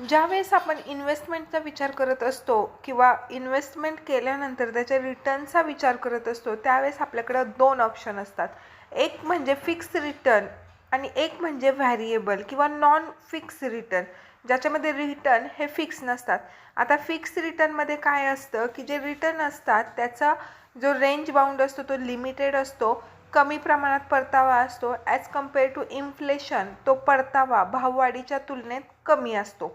ज्यावेळेस आपण इन्व्हेस्टमेंटचा विचार करत असतो किंवा इन्व्हेस्टमेंट केल्यानंतर त्याच्या रिटर्नचा विचार करत असतो त्यावेळेस आपल्याकडं दोन ऑप्शन असतात. एक म्हणजे फिक्स रिटर्न आणि एक म्हणजे व्हॅरिएबल किंवा नॉन फिक्स रिटर्न ज्याच्यामध्ये रिटर्न हे फिक्स नसतात. आता फिक्स रिटर्नमध्ये काय असतं की जे रिटर्न असतात त्याचा जो रेंज बाउंड असतो तो लिमिटेड असतो. कमी प्रमाणात परतावा असतो. ॲज कंपेअर टू इन्फ्लेशन तो परतावा भाववाढीच्या तुलनेत कमी असतो.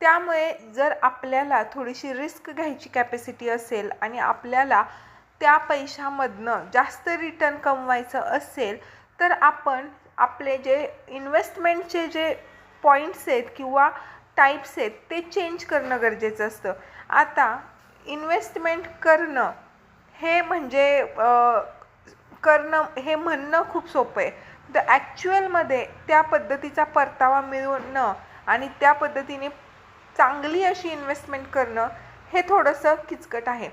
त्यामुळे जर आपल्याला थोडीशी रिस्क घ्यायची कॅपॅसिटी असेल आणि आपल्याला त्या पैशामधनं जास्त रिटर्न कमवायचं असेल तर आपण आपले जे इन्व्हेस्टमेंटचे जे पॉईंट्स आहेत किंवा टाईप्स आहेत ते चेंज करणं गरजेचं असतं. आता इन्व्हेस्टमेंट करणं हे म्हणजे करणं हे म्हणणं खूप सोपं आहे. द ॲक्च्युअलमध्ये त्या पद्धतीचा परतावा मिळवणं आणि त्या पद्धतीने चांगली अशी इन्व्हेस्टमेंट करणं हे थोडंसं किचकट आहे.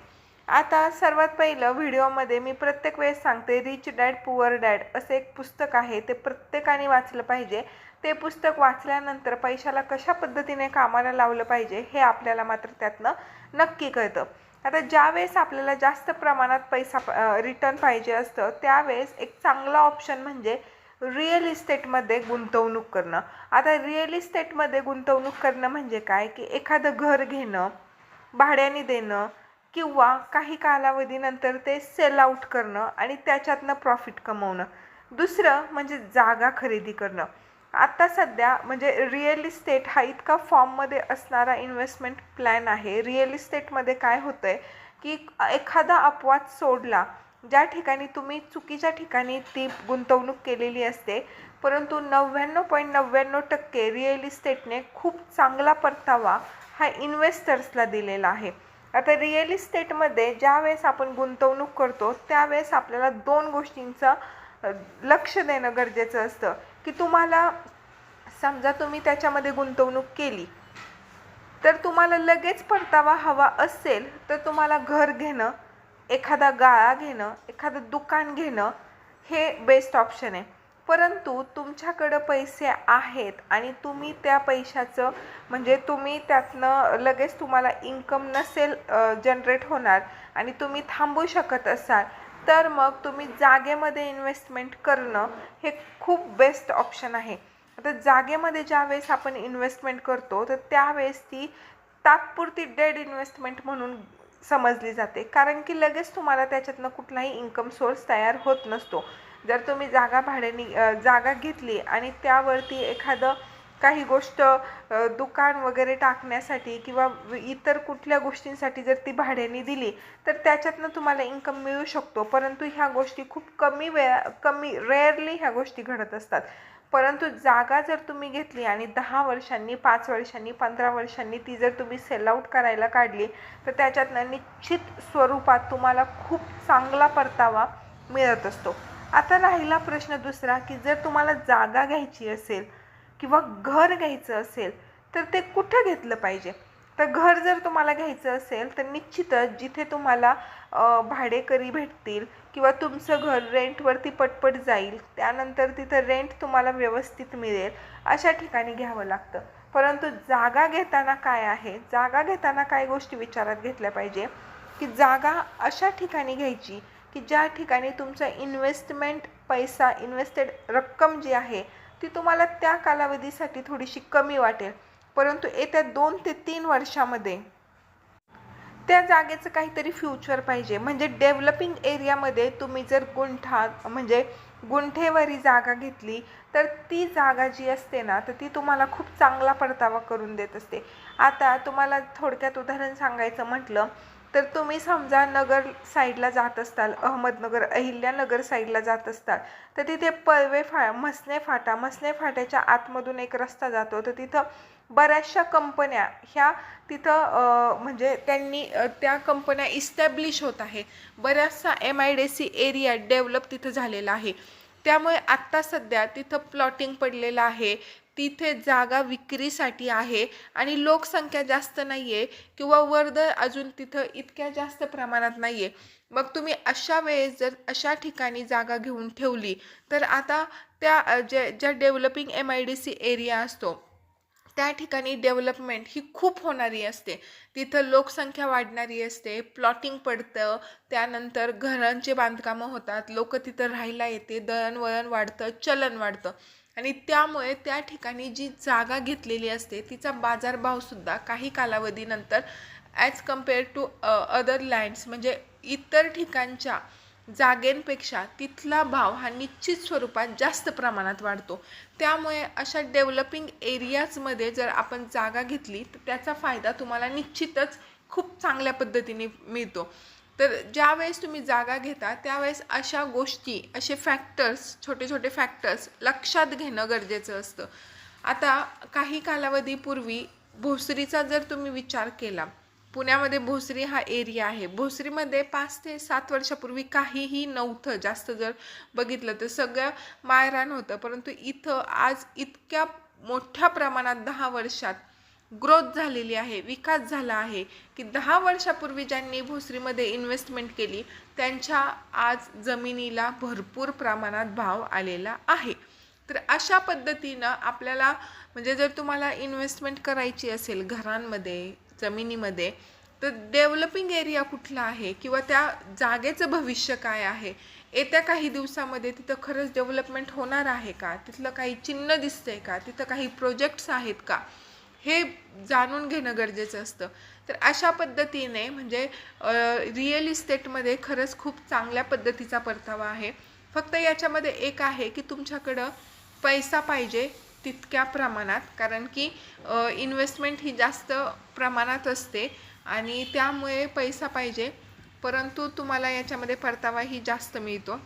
आता सर्वात पहिलं व्हिडिओमध्ये मी प्रत्येक वेळेस सांगते रिच डॅड पुअर डॅड असं एक पुस्तक आहे ते प्रत्येकाने वाचलं पाहिजे. ते पुस्तक वाचल्यानंतर पैशाला कशा पद्धतीने कामाला लावलं पाहिजे हे आपल्याला मात्र त्यातनं नक्की कळतं. आता ज्यावेळेस आपल्याला जास्त प्रमाणात पैसा रिटर्न पाहिजे असतं त्यावेळेस एक चांगला ऑप्शन म्हणजे रिअल इस्टेटमध्ये गुंतवणूक करणं. आता रिअल इस्टेटमध्ये गुंतवणूक करणं म्हणजे काय? की एखादं घर घेणं भाड्याने देणं किंवा काही कालावधीनंतर ते सेल आउट करणं आणि त्याच्यातनं प्रॉफिट कमवणं. दुसरं म्हणजे जागा खरेदी करणं. आता सध्या म्हणजे रिअल इस्टेट हा इतका फॉर्ममध्ये असणारा इन्व्हेस्टमेंट प्लॅन आहे. रिअल इस्टेटमध्ये काय होतं आहे की एखादा अपवाद सोडला ज्या ठिकाणी तुम्ही चुकीच्या ठिकाणी ती गुंतवणूक केलेली असते परंतु नव्याण्णव पॉईंट नव्याण्णव टक्के रिअल इस्टेटने खूप चांगला परतावा हा इन्व्हेस्टर्सला दिलेला आहे. आता रिअल इस्टेटमध्ये ज्यावेळेस आपण गुंतवणूक करतो त्यावेळेस आपल्याला दोन गोष्टींचं लक्ष देणं गरजेचं असतं. की तुम्हाला समजा तुम्ही त्याच्यामध्ये गुंतवणूक केली तर तुम्हाला लगेच परतावा हवा असेल तर तुम्हाला घर घेणं एखादा गाळा घेणं एखादं दुकान घेणं हे बेस्ट ऑप्शन आहे. परंतु तुमच्याकडं पैसे आहेत आणि तुम्ही त्या पैशाचं म्हणजे तुम्ही त्यातनं लगेच तुम्हाला इन्कम नसेल जनरेट होणार आणि तुम्ही थांबू शकत असाल तर मग तुम्ही जागेमध्ये इन्व्हेस्टमेंट करणं हे खूप बेस्ट ऑप्शन आहे. आता जागेमध्ये ज्यावेळेस आपण इन्व्हेस्टमेंट करतो तर त्यावेळेस ती तात्पुरती डेड इन्व्हेस्टमेंट म्हणून समजली जाते. कारण की लगेच तुम्हाला त्याच्यातनं कुठलाही इन्कम सोर्स तयार होत नसतो. जर तुम्ही जागा भाड्याने जागा घेतली आणि त्यावरती एखादं काही गोष्ट दुकान वगैरे टाकण्यासाठी किंवा इतर कुठल्या गोष्टींसाठी जर ती भाड्याने दिली तर त्याच्यातनं तुम्हाला इन्कम मिळू शकतो. परंतु ह्या गोष्टी खूप कमी वेळा कमी रेअरली ह्या गोष्टी घडत असतात. परंतु जागा जर तुम्ही घेतली आणि दहा वर्षांनी पाच वर्षांनी पंधरा वर्षांनी ती जर तुम्ही सेलआउट करायला काढली तर त्याच्यातनं निश्चित स्वरूपात तुम्हाला खूप चांगला परतावा मिळत असतो. आता राहिला प्रश्न दुसरा की जर तुम्हाला जागा घ्यायची असेल किंवा घर घ्यायचं असेल तर ते कुठं घेतलं पाहिजे? तर घर जर तुम्हाला घ्यायचं असेल तर निश्चितच जिथे तुम्हाला भाडेकरी भेटतील किंवा तुमचं घर रेंटवरती पटपट जाईल त्यानंतर तिथं रेंट तुम्हाला व्यवस्थित मिळेल अशा ठिकाणी घ्यावं लागतं. परंतु जागा घेताना काय आहे? जागा घेताना काय गोष्टी विचारात घेतल्या पाहिजे की जागा अशा ठिकाणी घ्यायची की ज्या ठिकाणी तुमचं इन्व्हेस्टमेंट पैसा इन्व्हेस्टेड रक्कम जी आहे ती तुम्हाला त्या कालावधीसाठी थोडीशी कमी वाटेल. परंतु येत्या दोन ते तीन वर्षामध्ये त्या जागेचं काहीतरी फ्युचर पाहिजे. म्हणजे डेव्हलपिंग एरियामध्ये तुम्ही जर गुंठा म्हणजे गुंठेवारी जागा घेतली तर ती जागा जी असते ना तर ती तुम्हाला खूप चांगला परतावा करून देत असते. आता तुम्हाला थोडक्यात उदाहरण सांगायचं म्हटलं तर तुम्ही समजा नगर साईडला जात असताल अहमदनगर अहिल्यानगर साईडला जात असताल तर तिथे पळवे फा मसने फाटा मसने फाट्याच्या आतमधून एक रस्ता जातो. तर तिथं बऱ्याचशा कंपन्या ह्या तिथं म्हणजे त्यांनी त्या कंपन्या इस्टॅब्लिश होत आहे. बऱ्याचसा M I D C area develop तिथं झालेला आहे. त्यामुळे आत्ता सध्या तिथं प्लॉटिंग पडलेलं आहे. तिथे जागा विक्रीसाठी आहे आणि लोकसंख्या जास्त नाही आहे किंवा वर्दळ अजून तिथं इतक्या जास्त प्रमाणात नाही आहे मग तुम्ही अशा वेळेस जर अशा ठिकाणी जागा घेऊन ठेवली तर आता त्या ज्या ज्या developing M I D C area असतो त्या ठिकाणी डेव्हलपमेंट ही खूप होणारी असते. तिथं लोकसंख्या वाढणारी असते प्लॉटिंग पडतं त्यानंतर घरांचे बांधकामं होतात लोक तिथं राहायला येते दळणवळण वाढतं चलन वाढतं. आणि त्यामुळे त्या ठिकाणी जी जागा घेतलेली असते तिचा बाजारभावसुद्धा काही कालावधीनंतर as compare to other lands म्हणजे इतर ठिकाणच्या जागेंपेक्षा तिथला भाव हा निश्चित स्वरूपात जास्त प्रमाणात वाढतो. त्यामुळे अशा डेव्हलपिंग एरियाजमध्ये जर आपण जागा घेतली तर त्याचा फायदा तुम्हाला निश्चितच खूप चांगल्या पद्धतीने मिळतो. तर ज्यावेळेस तुम्ही जागा घेता त्यावेळेस अशा गोष्टी असे फॅक्टर्स छोटे छोटे फॅक्टर्स लक्षात घेणं गरजेचं असतं. आता काही कालावधीपूर्वी भोसरीचा जर तुम्ही विचार केला पुण्यामध्ये भोसरी हा एरिया आहे. भोसरीमध्ये पाच ते सात वर्षापूर्वी काहीही नव्हतं. जास्त जर बघितलं तर सगळं मायरान होतं. परंतु इथं आज इतक्या मोठ्या प्रमाणात दहा वर्षात ग्रोथ झालेली आहे विकास झाला आहे की दहा वर्षापूर्वी ज्यांनी भोसरीमध्ये इन्व्हेस्टमेंट केली त्यांच्या आज जमिनीला भरपूर प्रमाणात भाव आलेला आहे. तर अशा पद्धतीनं आपल्याला म्हणजे जर तुम्हाला इन्व्हेस्टमेंट करायची असेल घरांमध्ये जमिनीमध्ये तर डेव्हलपिंग एरिया कुठला आहे किंवा त्या जागेचं भविष्य काय आहे? येत्या काही दिवसामध्ये तिथं खरंच डेव्हलपमेंट होणार आहे का? तिथलं काही चिन्ह दिसतंय का? तिथं काही प्रोजेक्ट्स आहेत का? हे जाणून घेणं गरजेचं असतं. तर अशा पद्धतीने म्हणजे रिअल इस्टेटमध्ये खरंच खूप चांगल्या पद्धतीचा परतावा आहे. फक्त याच्यामध्ये एक आहे की तुमच्याकडं पैसा पाहिजे तितक्या प्रमाणात कारण की इन्व्हेस्टमेंट ही जास्त प्रमाणात असते आणि त्यामुळे पैसा पाहिजे परंतु तुम्हाला याच्यामध्ये परतावाही जास्त मिळतो.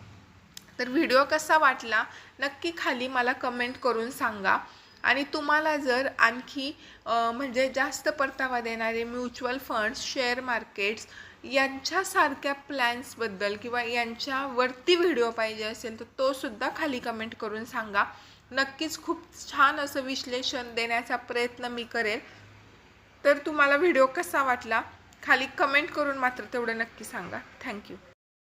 तर व्हिडिओ कसा वाटला नक्की खाली मला कमेंट करून सांगा. आणि तुम्हाला जर आणखी म्हणजे जास्त परतावा देणारे म्युच्युअल फंड्स शेअर मार्केट्स यांच्यासारख्या प्लॅन्सबद्दल किंवा यांच्यावरती व्हिडिओ पाहिजे असेल तर तोसुद्धा खाली कमेंट करून सांगा. नक्कीच खूप छान असं विश्लेषण देण्याचा प्रयत्न मी करेल. तर तुम्हाला व्हिडिओ कसा वाटला खाली कमेंट करून मात्र तेवढं नक्की सांगा. थँक्यू.